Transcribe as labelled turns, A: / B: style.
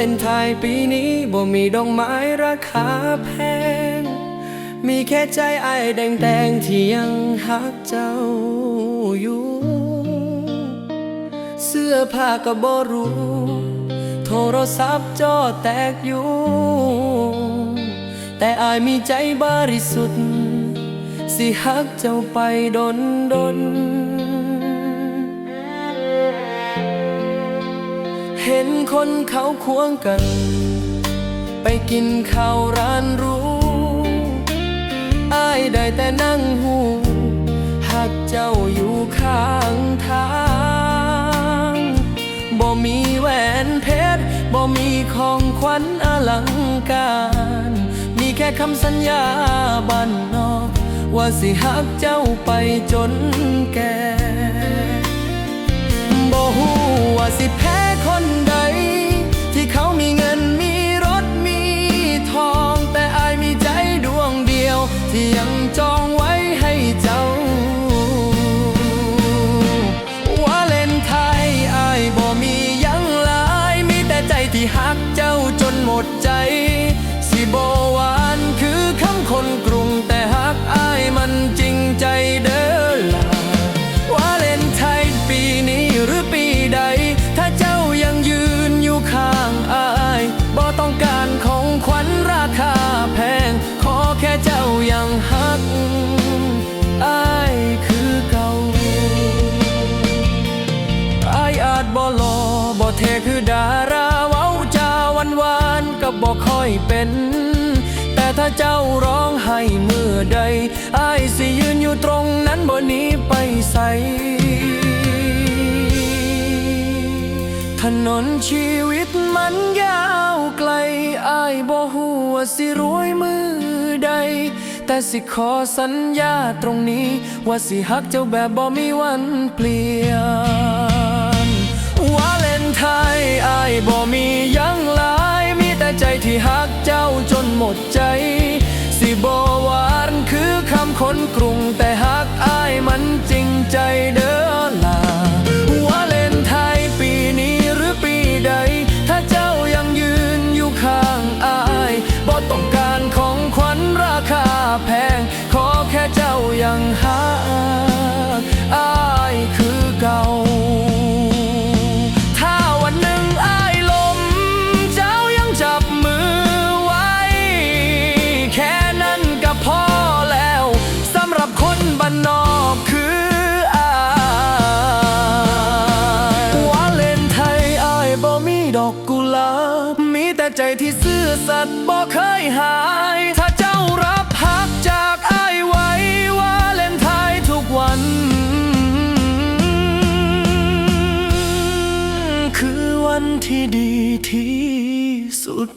A: เลนไทน์ปีนี้บ่มีดอกไม้ราคาแพง มีแค่ใจไอ้ายแดงๆที่ยังหักเจ้าอยู่ เสื้อผ้าก็บ่รู้ โทรศัพท์จอแตกอยู่ แต่อายมีใจบริสุทธิ์ สิหักเจ้าไปดนดน เห็นคนเขาควงกัน ไปกินข้าวร้านรู้อายได้แต่นั่งหูหักเจ้าอยู่ข้างทางบ่มีแหวนเพชรบ่มีของขวัญอลังการ มีแค่คำสัญญาบ้านนอก ว่าสิหักเจ้าไปจนแก่ ที่หักเจ้าจนหมดใจ สิบหวานคือคำคนกรุงแต่หักอายมันจริงใจเด้อล่ะวาเลนไทน์ปีนี้หรือปีใด ถ้าเจ้ายังยืนอยู่ข้างอายบ่ต้องการของขวัญราคาแพง ขอแค่เจ้ายังหักอายคือเก่าอายอาจบ่หล่อบ่เท่คือดาราาวันวานก็บ่ค่อยเป็น แต่ถ้าเจ้าร้องไห้เมื่อใดอายสิยืนอยู่ตรงนั้นบ่หนีไปใสถนนชีวิตมันยาวไกลอายบ่ฮู้ว่าสิรวยมือใด แต่สิขอสัญญาตรงนี้ ว่าสิฮักเจ้าแบบบ่มีวันเปลี่ยนวาเลนไทน์อายบ่่ฮักเจ้าจนหมดใจ สิบหวานคือคำคนกรุงแต่ฮักอายมันจริงใจ ดอกกุหลาบ มีแต่ใจที่ซื่อสัตย์บ่เคยหาย ถ้าเจ้ารับหักจากอ้ายไว้ว่าเล่นทายทุกวัน คือวันที่ดีที่สุด